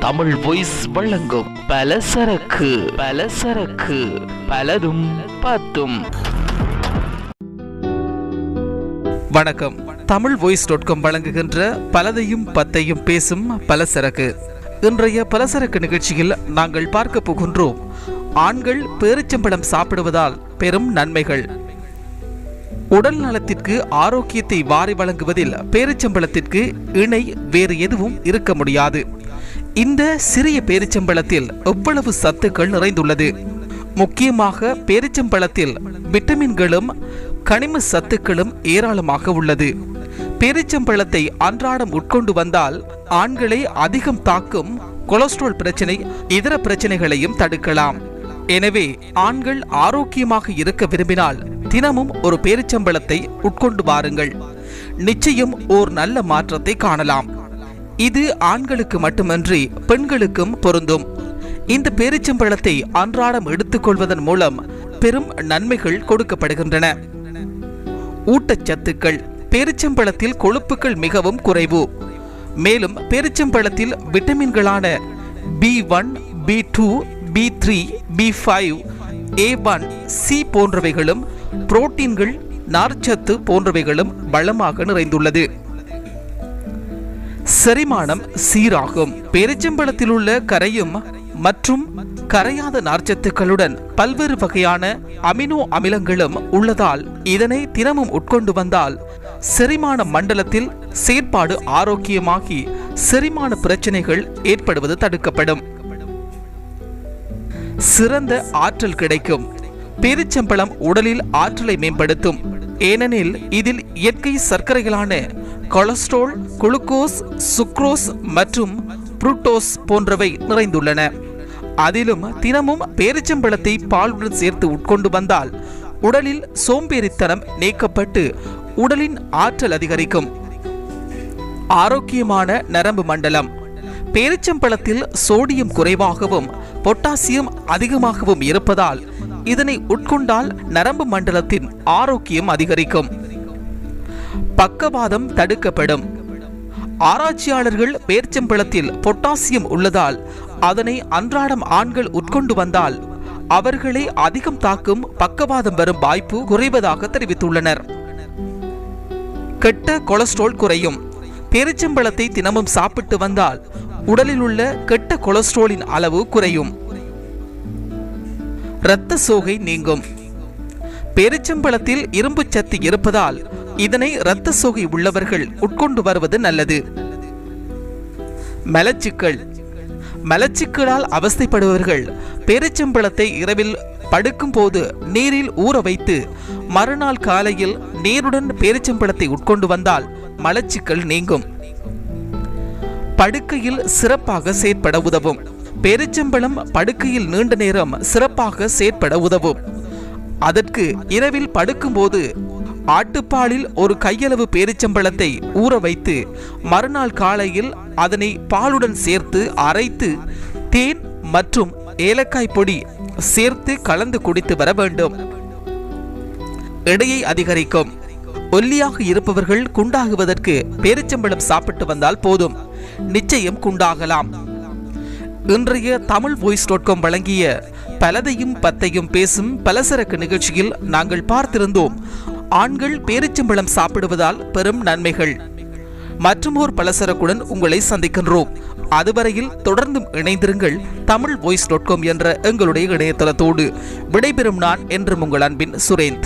Tamil voice வழங்கும் பல சரக்கு பல சரக்கு பலதும் பத்தும். வணக்கம். தமிழ் வாய்ஸ் டாட் காம் வழங்குகின்ற பலதையும் பத்தையும் பேசும் பலசரக்கு இன்றைய பலசரக்கு நிகழ்ச்சியில் நாங்கள் பார்க்க போகின்றோம் ஆண்கள் பேரிச்சம்பழம் சாப்பிடுவதால் பெரும் நன்மைகள். உடல் நலத்திற்கு ஆரோக்கியத்தை வாரி வழங்குவதில் பேரிச்சம்பழத்திற்கு இணை வேறு எதுவும் இருக்க முடியாது. இந்த சிறிய பேரிச்சம்பழத்தில் எவ்வளவு சத்துக்கள் நிறைந்துள்ளது? முக்கியமாக பேரிச்சம்பழத்தில் விட்டமின்களும் கனிம சத்துக்களும் ஏராளமாக உள்ளது. பேரிச்சம்பழத்தை அன்றாடம் உட்கொண்டு வந்தால் ஆண்களை அதிகம் தாக்கும் கொலஸ்ட்ரால் பிரச்சனை இதர பிரச்சனைகளையும் தடுக்கலாம். எனவே ஆண்கள் ஆரோக்கியமாக இருக்க விரும்பினால் தினமும் ஒரு பேரிச்சம்பழத்தை உட்கொண்டு வாருங்கள். நிச்சயம் ஓர் நல்ல மாற்றத்தை காணலாம். இது ஆண்களுக்கு மட்டுமன்றி பெண்களுக்கும் பொருந்தும். இந்த பேரிச்சம்பழத்தை அன்றாடம் எடுத்துக்கொள்வதன் மூலம் பெரும் நன்மைகள் கொடுக்கப்படுகின்றன. ஊட்டச்சத்துக்கள் பேரிச்சம்பழத்தில் கொழுப்புகள் மிகவும் குறைவு. மேலும் பேரிச்சம்பழத்தில் விட்டமின்களான B one B two B three B five A one C போன்றவைகளும் புரோட்டீன்கள் நார்ச்சத்து போன்றவைகளும் வளமாக நிறைந்துள்ளது. செரிமானம் சீராகும். பேரிச்சம்பழத்தில் உள்ள கரையும் மற்றும் கரையாத நார்ச்சத்துக்களுடன் பல்வேறு வகையான அமினோ அமிலங்களும் உள்ளதால் இதனை தினமும் உட்கொண்டு வந்தால் செரிமான மண்டலத்தில் செயற்பாடு ஆரோக்கியமாகி செரிமான பிரச்சனைகள் ஏற்படுவது தடுக்கப்படும். சிறந்த ஆற்றல் கிடைக்கும். பேரிச்சம்பழம் உடலில் ஆற்றலை மேம்படுத்தும். ஏனெனில் இதில் இயற்கை சர்க்கரைகளான கொலஸ்ட்ரால் குளுக்கோஸ் சுக்ரோஸ் மற்றும் புரூட்டோஸ் போன்றவை நிறைந்துள்ளன. அதிலும் தினமும் பேரிச்சம்பழத்தை பாலுடன் சேர்த்து உட்கொண்டு வந்தால் உடலில் சோம்பேறித்தனம் நீக்கப்பட்டு உடலின் ஆற்றல் அதிகரிக்கும். ஆரோக்கியமான நரம்பு மண்டலம். பேரிச்சம்பழத்தில் சோடியம் குறைவாகவும் பொட்டாசியம் அதிகமாகவும் இருப்பதால் இதனை உட்கொண்டால் நரம்பு மண்டலத்தின் ஆரோக்கியம் அதிகரிக்கும். பக்கவாதம் தடுக்கப்படும். ஆராய்ச்சியாளர்கள் பேர்ச்சம்பழத்தில் பொட்டாசியம் உள்ளதால் அதனை அன்றாடம் ஆண்கள் உட்கொண்டு வந்தால் அவர்களை அதிகம் தாக்கும் பக்கவாதம் வரும் வாய்ப்பு குறைவதாக தெரிவித்துள்ளனர். கெட்ட கொலஸ்ட்ரால் குறையும். பேரிச்சம்பழத்தை தினமும் சாப்பிட்டு வந்தால் உடலில் உள்ள கெட்ட கொலஸ்ட்ராலின் அளவு குறையும். இரத்த சோகை நீங்கும். பேரிச்சம்பழத்தில் இரும்பு சத்து இருப்பதால் இதனை இரத்த சோகை உள்ளவர்கள் உட்கொண்டு வருவது நல்லது. மலச்சிக்கல். மலச்சிக்கலால் அவஸ்தைப்படுபவர்கள் பேரிச்சம்பழத்தை இரவில் படுக்கும் போது நீரில் ஊற வைத்து மறுநாள் காலையில் நீருடன் பேரிச்சம்பழத்தை உட்கொண்டு வந்தால் மலச்சிக்கல் நீங்கும். படுக்கையில் சிறப்பாக செயற்பட உதவும். பெருச்சம்பளம் படுக்கையில் நீண்ட நேரம் சிறப்பாக செயற்பட உதவும். அதற்கு இரவில் படுக்கும்போது ஆட்டுப்பாலில் ஒரு கையளவு பேரிச்சம்பழத்தை ஊற வைத்து மறுநாள் காலையில் அதனை பாலுடன் சேர்த்து அரைத்து தேன் மற்றும் ஏலக்காய் பொடி சேர்த்து கலந்து குடித்து வர வேண்டும். எடையை அதிகரிக்கும். ஒல்லியாக இருப்பவர்கள் குண்டாகுவதற்கு பேரிச்சம்பழம் சாப்பிட்டு வந்தால் போதும். நிச்சயம் குண்டாகலாம் இன்றைய தமிழ் வாய்ஸ் டாட் காம் வழங்கிய பலதையும் பத்தையும் பேசும் பலசரக்கு நிகழ்ச்சியில் நாங்கள் பார்த்திருந்தோம். ஆண்கள் பேரிச்சம்பழம் சாப்பிடுவதால் பெரும் நன்மைகள். மற்றும் ஒரு பலசரக்குடன் உங்களை சந்திக்கின்றோம். அதுவரையில் தொடர்ந்தும் இணைந்திருங்கள் தமிழ் வாய்ஸ் டாட் காம் என்ற எங்களுடைய இணையதளத்தோடு. விடைபெறும் நான் என்றும் உங்கள் அன்பின் சுரேந்த்.